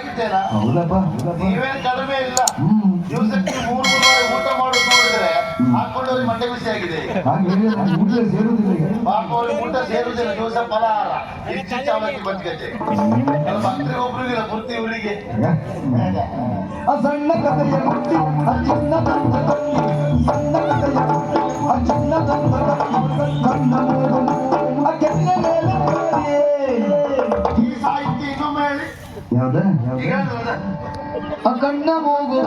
ಹೌದಪ್ಪ ಹೌದಪ್ಪ ನೀವೇನ್ ಕಡಿಮೆ ಇಲ್ಲ. ದಿವಸಕ್ಕೆ ಮೂರು ಮೂರುವರೆ ಊಟ ಮಾಡೋದು ನೋಡಿದ್ರೆ ಹಾಕೊಂಡವ್ರಿಗೆ ಮಂಡೆ ಬಿಸಿ ಆಗಿದೆ ಪಾಪ ಅವ್ರಿಗೆ ಊಟ ದಿವಸ ಫಲಹಾರ. ಹೆಚ್ಚು ಅವಲಕ್ಕಿ ಬಂದ್ಕತೆ ಭಕ್ತರಿಗೆ ಒಬ್ರಿಗಿಲ್ಲ ಪೂರ್ತಿ ಇವರಿಗೆ ಆ ಸಣ್ಣ ಕಥೆಯ ಮುಟ್ಟಿ ತಂದ ಸಣ್ಣ ಕಥೆಯ ಮುಟ್ಟಿ ತಂದ ಹೇಳ್ತಾ ಇತ್ತು ಮುಂದೆ ಹೋಗಿ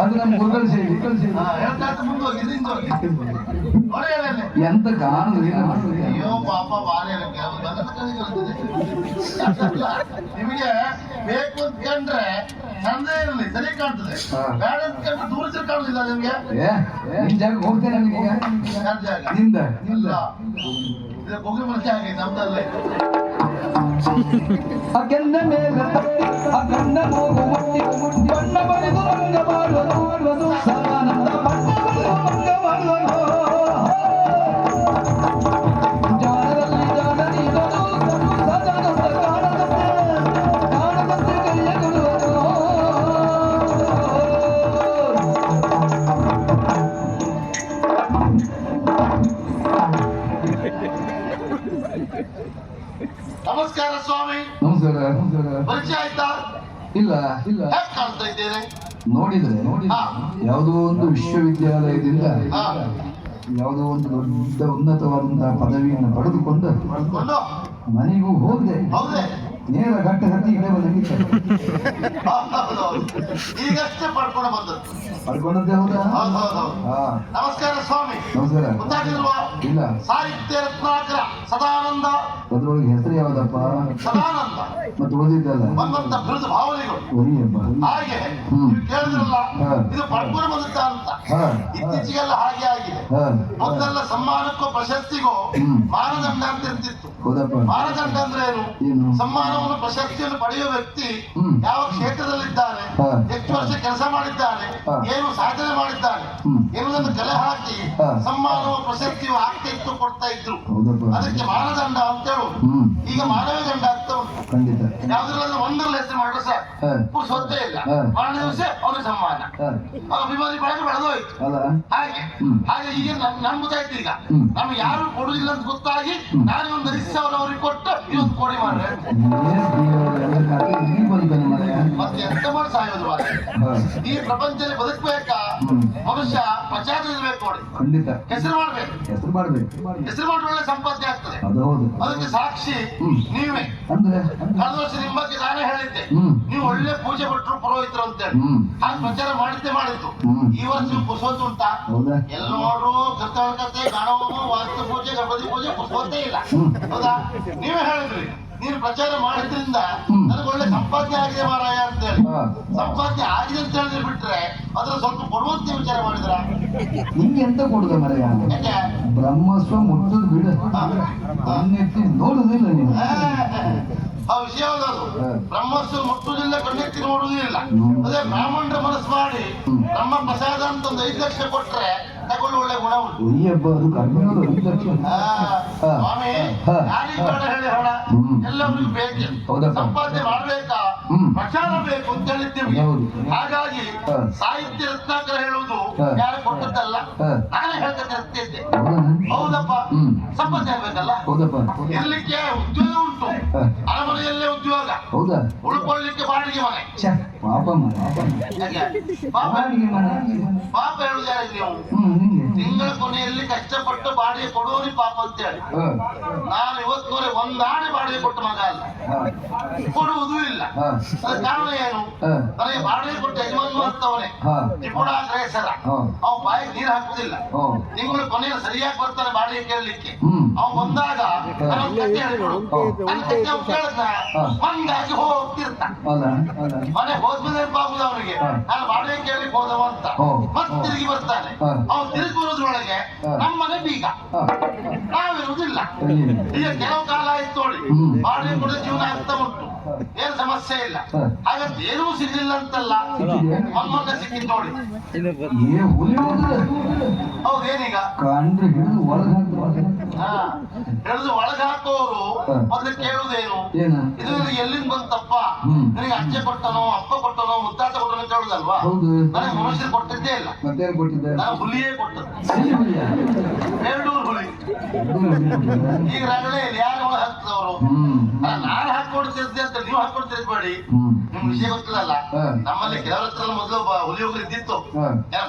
ಅದು ನಮ್ಮ ಗುರುಗಳು ಸೇರಿ ಎಂತ ಕಾಣುವುದಿಲ್ಲ ಮಾಡುವುದಿಲ್ಲ. ಅಯ್ಯೋ ಪಾಪ ಬಾರಿ ಹೇಳಕ್ಕೆ ಅವ್ರು ಗಂಧದ ಕಣಿ ಕಲಿತಿದೆ. ಅಲ್ಲ, ನಿಮಗೆ ಬೇಕು ಅಂತ ಇರಲಿ ಸರಿ ಕಾಣ್ತದೆ. ಬೇಡ ಅಂತ ಕಂಡ್ರೆ ದೂರ ಸರಿ ಕಾಣುದಿಲ್ಲ ನಿಮ್ಗೆ? ಏ ನಿನ್ ಜಾಗ ಹೋಗ್ತೇನೆ ಯಾರ ಜಾಗ? ನಿಂದ? ಇಲ್ಲ. ಇದು ಆಗಿ ನಮ್ದಲ್ಲೇ. ಮೇಲೆ ತಟ್ಟಿ ಆ ಕಣ್ಣ ಮುಟ್ಟಿ ಬಣ್ಣ ಬಳಿದು ರಂಗ ಮಾಡುವುದು ಮಾಡುವುದು ನಮಸ್ಕಾರ ಸ್ವಾಮಿ. ನಮಸ್ಕಾರ ನಮಸ್ಕಾರ. ಪರಿಚಯ ಆಯ್ತಾ? ಇಲ್ಲ ಇಲ್ಲ. ಹೇಗ್ ಕಾಣ್ತಾ ಇದ್ದೇನೆ? ನೋಡಿದ್ರೆ ಹಾ. ಯಾವುದೋ ಒಂದು ವಿಶ್ವವಿದ್ಯಾಲಯದಿಂದ ಹಾ. ಯಾವುದೋ ಒಂದು ದೊಡ್ಡ ಉನ್ನತವಾದಂತಹ ಪದವಿಯನ್ನು ಪಡೆದುಕೊಂಡು ಒಂದು ಮನೆಗೂ ಹೋಗದೆ ಹೌದೇ. ನೇರ ಗಟ್ಟ ಹತ್ತಿ ಇಡೆ ಬಂದಂಗೆ ಈಗಷ್ಟೇ ಪಡ್ಕೊಂಡು ಬಂದದ್ದು. ಪಡ್ಕೊಂಡದ್ದೇ ಹೌದಾ? ಹೌದು ಹೌದು ಹೌದು. ಹಾ. ನಮಸ್ಕಾರ ಸ್ವಾಮಿ. ನಮಸ್ಕಾರ. ಗೊತ್ತಾಗಿಲ್ವಾ? ಇಲ್ಲ. ಸಾಹಿತ್ಯ ರತ್ನಾಕರ ಸದಾನಂದ ಅದ್ರೊಳಗೆ ಹೆಸರು ಯಾವ್ದಪ್ಪ? ಮತ್ತೆ ಉಳಿದಿದ್ದಲ್ಲ? ಹಾಗೆ ಕೇಳಿದ್ರಲ್ಲ ಇದು ಅಂತ. ಇತ್ತೀಚೆಗೆಲ್ಲ ಹಾಗೆ ಆಗಿದೆ. ಸಮ್ಮಾನಕ್ಕೂ ಮೊದಲೆಲ್ಲ ಸಮ್ಮಾನಕ್ಕೋ ಪ್ರಶಸ್ತಿಗೋ. ಮಾನದಂಡ ಅಂತ ಇರ್ತಿತ್ತು. ಮಾನದಂಡ ಅಂದ್ರೆ ಏನು? ಸಮ್ಮಾನವನ್ನು ಪ್ರಶಸ್ತಿಯನ್ನು ಪಡೆಯುವ ವ್ಯಕ್ತಿ. ಯಾವ ಕ್ಷೇತ್ರದಲ್ಲಿದ್ದಾನೆ. ಎಷ್ಟು ವರ್ಷ ಕೆಲಸ ಮಾಡಿದ್ದಾನೆ. ಏನು ಸಾಧನೆ ಮಾಡಿದ್ದಾನೆ. ಎನ್ನುವುದನ್ನು ಕಲೆ ಹಾಕಿ ಸಮ್ಮಾನವ ಪ್ರಶಸ್ತಿಯು ಆಗ್ತಾ ಇತ್ತು ಕೊಡ್ತಾ ಇದ್ರು. ಅದಕ್ಕೆ ಮಾನದಂಡ ಅಂತ ಈಗ ಮಾನವೀಯ ದಂಡ ಆಗ್ತಾ ಉಂಟು ಖಂಡಿತ ಯಾವ್ದ್ರಲ್ಲ ಒಂದರಲ್ಲಿ ಹೆಸರು ಮಾಡಲು ಸರ್ ಹಾ ಪುರುಷೊತ್ತೇ ಇಲ್ಲ. ಮಾರನೇ ದಿವಸ ಅವರ ಸಮ್ಮಾನ ಅವ್ರ ಅಭಿಮಾನಿ ಬೆಳೆದು ಬೆಳೆದೋಯ್ತು ಹಾಗೆ ಹಾಗೆ ಈಗ ನಮ್ ಗೊತ್ತಾಯ್ತು ಈಗ. ನಮ್ಗೆ ಯಾರು ಕೊಡುದಿಲ್ಲ ಅಂತ ಗೊತ್ತಾಗಿ. ನಾನು ಒಂದು ಹತ್ತು ಸಾವಿರ ಅವ್ರಿಗೆ ಕೊಟ್ಟು ಇವತ್ತು ಕೊಡಿ ಮಾಡ್ರೆ ಮತ್ತೆ ಎಂತ ಮಾಡಿ ಸಾಯೋದು ಈ ಪ್ರಪಂಚದಲ್ಲಿ ಬದುಕಬೇಕಾ. ಮನುಷ್ಯ ಪ್ರಚಾರ ಇರ್ಬೇಕು ನೋಡಿ. ಖಂಡಿತ. ಹೆಸರು ಮಾಡ್ಬೇಕು. ಹೆಸರು ಮಾಡ್ಬೇಕು. ಹೆಸರು ಮಾಡಿ ಒಳ್ಳೆ ಸಂಪಾದನೆ ಆಗ್ತದೆ. ಅದು ಹೌದು. ಅದಕ್ಕೆ ಸಾಕ್ಷಿ ನೀವೇ. ಅಂದ್ರೆ? ಕಳೆದ ವರ್ಷ ನಿಮ್ಮ ಬಗ್ಗೆ ನಾನೇ ಹೇಳಿದ್ದೆ. ಹ್ಮ್. ನೀವು ಒಳ್ಳೆ ಪೂಜೆ ಕೊಟ್ಟರು ಪುರೋಹಿತರು ಅಂತ ಹೇಳಿ ಹ್ಮ್. ಹಾಗೆ ಪ್ರಚಾರ ಮಾಡಿದ್ದೆ ಹ್ಮ್. ಈ ವರ್ಷ ನೀವು ಪುರುಷೋತ್ತು ಉಂಟಾ? ನೋಡ್ರು ಎಲ್ಲರೂ ಕರ್ತವ್ಯಕತೆ ಗಣಹೋಮ ವಾಸ್ತು ಪೂಜೆ ಗಣಪತಿ ಪೂಜೆ ಪುರುಷೋತ್ತೇ ಇಲ್ಲ. ಹೌದಾ? ನೀವೇ ಹೇಳಿದ್ರಿ. ನೀನು ಪ್ರಚಾರ ಮಾಡಿದ್ರಿಂದ. ನನಗೆ ಒಳ್ಳೆ ಸಂಪಾದನೆ ಆಗಿದೆ ಮಾರಾಯ ಅಂತ ಹೇಳಿ. ಸಂಪಾದನೆ ಆಗಿದೆ ಅಂತ ಹೇಳಿದ್ರೆ ಬಿಟ್ರೆ ಅದ್ರ ಸ್ವಲ್ಪ ಕೊಡುವಂತ ವಿಚಾರ ಮಾಡಿದ್ರ? ನಿಂಗೆ ಎಂತ ಕೊಡುದ ಮರೆಯ? ಬ್ರಹ್ಮಸ್ವ ಮುಟ್ಟದು ಬಿಡ. ಕಣ್ಣೆತ್ತಿ ನೋಡುದಿಲ್ಲ ನೀನು. ಆ, ವಿಷಯ ಯಾವ್ದದು ಬ್ರಹ್ಮಸ್ವ ಮುಟ್ಟುವುದಿಲ್ಲ ಕಣ್ಣೆತ್ತಿ ನೋಡುವುದಿಲ್ಲ. ಅದೇ ಬ್ರಾಹ್ಮಣರ ಮನಸ್ಸು ಮಾಡಿ ಬ್ರಹ್ಮ ಪ್ರಸಾದ ಅಂತ ಒಂದು ಐದು ಲಕ್ಷ ಕೊಟ್ರೆ ತಗೊಳ್ಳು ಒಳ್ಳೆ ಗುಣ ಉಂಟು ಅದು ಕಡಿಮೆ ಐದು ಲಕ್ಷ. ಸ್ವಾಮಿ. ಯಾರಿಗೆ ಬೇಡ ಹೇಳಿ ಹಣ. ಎಲ್ಲರಿಗೂ ಬೇಕು. ಸಂಪಾದನೆ ಮಾಡ್ಬೇಕಾ. ಪ್ರಚಾರ ಬೇಕು ಅಂತ ಹೇಳಿದ್ದೀವಿ. ಹಾಗಾಗಿ ಸಾಹಿತ್ಯ ರತ್ನಾಕರ ಹೇಳುವುದು. ಯಾರು ಕೊಟ್ಟದ್ದಲ್ಲ. ನಾನೇ ಹೇಳ್ತಾ ಇರ್ತಿದ್ದೆ ಹೌದಪ್ಪ ಹ್ಮ್. ಸಂಪಾದನೆ ಆಗ್ಬೇಕಲ್ಲ ಹೌದಪ್ಪ ಇರ್ಲಿಕ್ಕೆ ಉದ್ಯೋಗ ಉಂಟು. ಅರಮನೆಯಲ್ಲೇ ಉದ್ಯೋಗ ಹೌದಾ ಉಳ್ಕೊಳ್ಳಿಕ್ಕೆ ಬಾಡಿಗೆ ಮನೆ. ಪಾಪ ಬಾಡಿಗೆ ಮನೆ? ಪಾಪ ಹೇಳುದು ಯಾರಿಗೆ ತಿಂಗಳ ಕೊನೆಯಲ್ಲಿ ಕಷ್ಟಪಟ್ಟು ಬಾಡಿಗೆ ಕೊಡೋರಿ ಪಾಪ ಅಂತ ಹೇಳಿ ನಾನು ಇವತ್ತುವರೆ ಒಂದಾಣೆ ಬಾಡಿಗೆ ಕೊಟ್ಟ ಮಗ ಅಲ್ಲ. ಕೊಡುವುದೂ ಇಲ್ಲ. ಅದ ಕಾರಣ ಏನು? ನನಗೆ ಬಾಡಿಗೆ ಕೊಟ್ಟ ಯಜಮಾನ ಅಂತವನೇ ಹಾ, ತ್ರಿಪುರಾಗ್ರೇಸರ ಅವ್ ಬಾಯಿಗೆ ನೀರು ಹಾಕುದಿಲ್ಲ. ತಿಂಗಳ ಕೊನೆಯಲ್ಲಿ ಸರಿಯಾಗಿ ಬರ್ತಾನೆ ಬಾಡಿಗೆ ಕೇಳಲಿಕ್ಕೆ. ಅವ ಬಂದಾಗ. ಮಂಗಾಗಿ ಹೋಗ್ತಿರ್ತ. ಮನೆ ಹೋದ್ಮೇಲೆ ನೆನಪಾಗುದು ಅವನಿಗೆ ನಾನು ಬಾಡಿಗೆ ಕೇಳಿ ಹೋದವ ಅಂತ. ಮತ್ತೆ ತಿರುಗಿ ಬರ್ತಾನೆ. ಅವ್ನು ತಿರುಗಿ ಬರೋದ್ರೊಳಗೆ ನಮ್ಮ ಮನೆ ಬೀಗ. ನಾವಿರುವುದಿಲ್ಲ. ಈಗ ಕೆಲವು ಕಾಲ ಆಯ್ತು ನೋಡಿ. ಬಾಡಿಗೆ ಕೂಡ ಜೀವನ ಆಗ್ತಾ ಉಂಟು. ಏನು ಸಮಸ್ಯೆ ಇಲ್ಲ. ಹಾಗಂತ ಏನೂ ಸಿಗ್ಲಿಲ್ಲ ಅಂತಲ್ಲ? ಮೊನ್ಮೊನ್ನೆ ಸಿಕ್ಕಿದ್ ನೋಡಿ. ಹೌದು ಕಂಡ್ರೆ ಹಿಡಿದು ಒಳಗೆ ಹಾ. ಹಿಡಿದು ಒಳಗೆ ಹಾಕೋರು. ಮೊದಲು ಕೇಳುವುದೇನು ಏನ? ಇದು ನಿನಗೆ ಎಲ್ಲಿಂದ ಬಂತಪ್ಪ. ನಿನಗೆ ಅಜ್ಜೆ ಕೊಟ್ಟನೋ ಅಪ್ಪ ಕೊಟ್ಟನೋ ಮುತ್ತಾತ ಕೊಟ್ಟನೋ ಕೇಳುದಲ್ವಾ? ಹೌದು. ನನಗೆ ಮನುಷ್ಯರು ಕೊಟ್ಟಿದ್ದೇ ಇಲ್ಲ. ಮತ್ತೇನು ಕೊಟ್ಟಿದ್ದೆ ನಾನು ಹುಲಿಯೇ ಕೊಟ್ಟದ್ದು. ಎಲ್ಲಿ ಹುಲಿಯ? ಹುಲಿ. ಎರಡು ಹುಲಿ ಕೊಟ್ಟಿದ್ದೆ. ಈಗ ರಗಳೆ ಯಾರು ಒಳಗೆ ಹಾಕ್ತದವರು ನಾನು ಹಾಕೊಡ್ತಿದ್ದೆ ಅಂತ ನೀವು ಹಾಕೊಡ್ತಿದ್ ಮಾಡಿ ನಿಮ್ ವಿಷಯ ಗೊತ್ತಿಲ್ಲಲ್ಲ. ನಮ್ಮಲ್ಲಿ ಕೆಲವ್ರ ಹತ್ರ ಮೊದಲು ಹುಲಿ ಇದ್ದಿತ್ತು.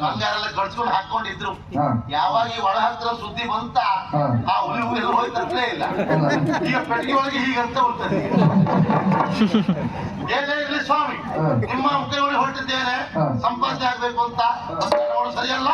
ಬಂಗಾರ ಎಲ್ಲ ಕಳ್ಸ್ಕೊಂಡು ಹಾಕೊಂಡಿದ್ರು. ಯಾವಾಗ ಈ ಒಳ ಹತ್ರ ಸುದ್ದಿ ಬಂತ ಆ ಹುಲಿ ಹುಲಿ ಎಲ್ಲ ಹೋಯ್ತಂತಲೇ ಇಲ್ಲ? ಈಗ ಪೆಟ್ಟಿಗೆ ಒಳಗೆ ಹೀಗಂತ ಏನೇ ಇರ್ಲಿ ಸ್ವಾಮಿ. ನಿಮ್ಮ ಮುಖ್ಯ ಹೊರಟಿದ್ದೇನೆ. ಸಂಪಾದನೆ ಆಗ್ಬೇಕು ಅಂತ. ಸರಿಯಲ್ಲ?